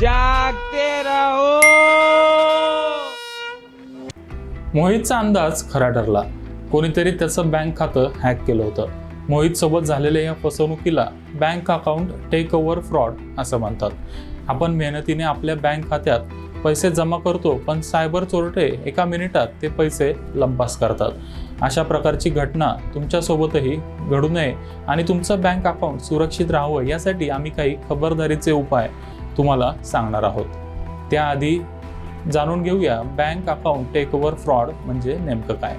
जागते रहो. मोहितचा अंदाज खरा ठरला. कोणीतरी त्याचं बँक खातं हॅक केलं होतं. मोहित सोबत झालेल्या या फसवणुकीला bank account take over fraud असं म्हणतात. आपण मेहनतीने आपल्या बँक खात्यात पैसे जमा करतो पण सायबर चोरटे एका मिनिटात ते पैसे लंपास करतात. अशा प्रकारची घटना तुमच्यासोबतही घडू नये आणि तुमचं बँक अकाउंट सुरक्षित राहावं यासाठी आम्ही काही खबरदारीचे उपाय तुम्हाला सांगणार आहोत. त्याआधी जाणून घेऊया bank account take over fraud म्हणजे नेमकं काय.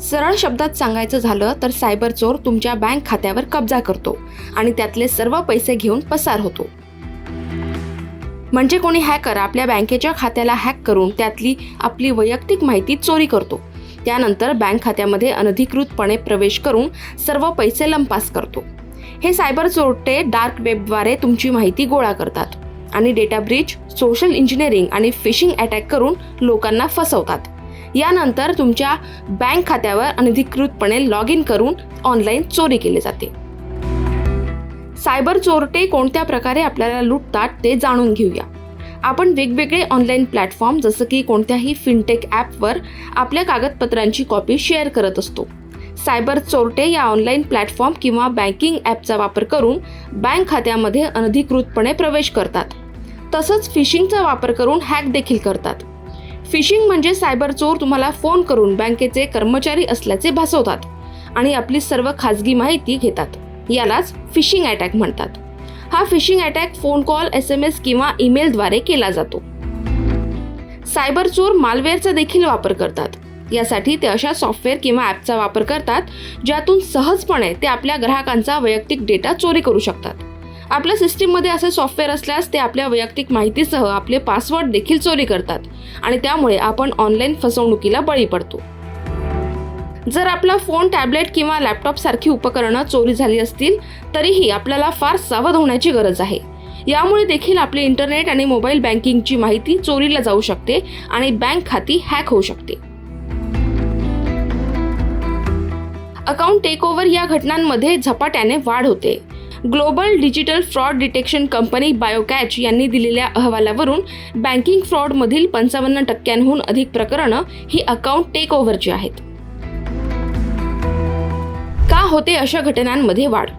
सरळ शब्दात सांगायचं झालं तर सायबर चोर तुमच्या बँक खात्यावर कब्जा करतो आणि त्यातले सर्व पैसे घेऊन पसार होतो. म्हणजे कोणी हॅकर आपल्या बँकेच्या खात्याला हॅक करून त्यातली आपली वैयक्तिक माहिती चोरी करतो. त्यानंतर बँक खात्यामध्ये अनधिकृतपणे प्रवेश करून सर्व पैसे लंपास करतो. हे सायबर चोरटे डार्क वेबद्वारे तुमची माहिती गोळा करतात आणि डेटा ब्रीच सोशल इंजिनिअरिंग आणि फिशिंग अटॅक करून लोकांना फसवतात. यानंतर तुमच्या बँक खात्यावर अनधिकृतपणे लॉग इन करून ऑनलाईन चोरी केली जाते. सायबर चोरटे कोणत्या प्रकारे आपल्याला लुटतात ते जाणून घेऊया. आपण वेगवेगळे ऑनलाईन प्लॅटफॉर्म जसं की कोणत्याही फिनटेक ॲपवर आपल्या कागदपत्रांची कॉपी शेअर करत असतो. सायबर चोरटे या ऑनलाईन प्लॅटफॉर्म किंवा बँकिंग ॲपचा वापर करून बँक खात्यामध्ये अनधिकृतपणे प्रवेश करतात. तसंच फिशिंगचा वापर करून हॅक देखील करतात. फिशिंग म्हणजे सायबर चोर तुम्हाला फोन करून बँकेचे कर्मचारी असल्याचे भासवतात आणि आपली सर्व खाजगी माहिती घेतात. यालाच फिशिंग अटॅक म्हणतात. हा phishing attack phone call S M S किंवा ईमेलद्वारे केला जातो. सायबर चोर मालवेअरचा देखील वापर करतात. यासाठी ते अशा सॉफ्टवेअर किंवा ॲपचा वापर करतात ज्यातून सहजपणे ते आपल्या ग्राहकांचा वैयक्तिक डेटा चोरी करू शकतात. आपल्या सिस्टीममध्ये असे सॉफ्टवेअर असल्यास ते आपल्या वैयक्तिक माहितीसह आपले पासवर्ड देखील चोरी करतात आणि त्यामुळे आपण ऑनलाईन फसवणुकीला बळी पडतो. जर आपला फोन टॅबलेट किंवा लॅपटॉपसारखी उपकरणं चोरी झाली असतील तरीही आपल्याला फार सावध होण्याची गरज आहे. यामुळे देखील आपली इंटरनेट आणि मोबाईल बँकिंगची माहिती चोरीला जाऊ शकते आणि बँक खाती हॅक होऊ शकते. अकाउंट टेकओव्हर या घटनांमध्ये झपाट्याने वाढ होते. Global digital fraud detection company BioCatch यांनी दिलेल्या अहवालावरून बँकिंग फ्रॉडमधील पंचावन्न टक्क्यांहून अधिक प्रकरणं ही अकाउंट टेकओव्हरची आहेत. का होते अशा घटनांमध्ये वाढ?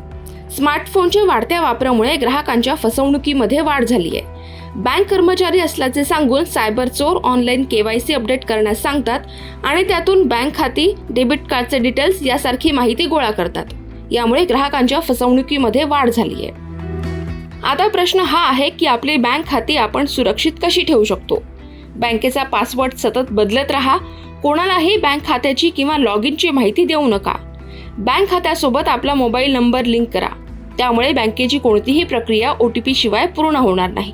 स्मार्टफोनच्या वाढत्या वापरामुळे ग्राहकांच्या फसवणुकीमध्ये वाढ झाली आहे बँक कर्मचारी असल्याचे सांगून सायबर चोर ऑनलाईन केवायसी अपडेट करण्यास सांगतात आणि त्यातून बँक खाती डेबिट कार्डचे डिटेल्स यासारखी माहिती गोळा करतात. यामुळे ग्राहकांच्या फसवणुकीमध्ये वाढ झाली आहे. आता प्रश्न हा आहे की आपली बँक खाती आपण सुरक्षित कशी ठेवू शकतो? बँकेचा पासवर्ड सतत बदलत राहा कोणालाही बँक खात्याची किंवा लॉग इनची माहिती देऊ नका. बँक खात्यासोबत आपला मोबाईल नंबर लिंक करा. त्यामुळे बँकेची कोणतीही प्रक्रिया ओ टी पी शिवाय पूर्ण होणार नाही.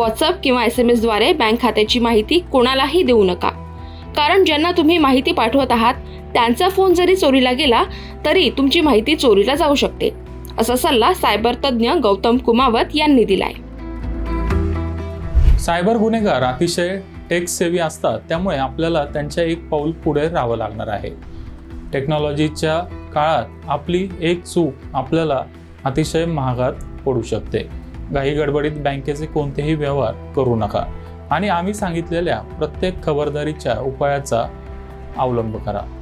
व्हॉट्सअप किंवा एस एम एसद्वारे बँक खात्याची माहिती कोणालाही देऊ नका. कारण ज्यांना तुम्ही माहिती पाठवत आहात त्यांचा फोन जरी चोरीला गेला तरी तुमची माहिती चोरीला जाऊ शकते. असा सल्ला सायबर तज्ज्ञ गौतम कुमावत यांनी दिलाय. सायबर गुन्हेगार अतिशय टेक सेवी असतात त्यामुळे आपल्याला त्यांच्या एक पाऊल पुढे राहावं लागणार आहे. टेक्नॉलॉजीच्या काळात आपली एक चूक आपल्याला अतिशय महागात पडू शकते. घाई गडबडीत बँकेचे कोणतेही व्यवहार करू नका. आणि आम्ही सांगितलेल्या प्रत्येक खबरदारीच्या उपायाचा अवलंब करा.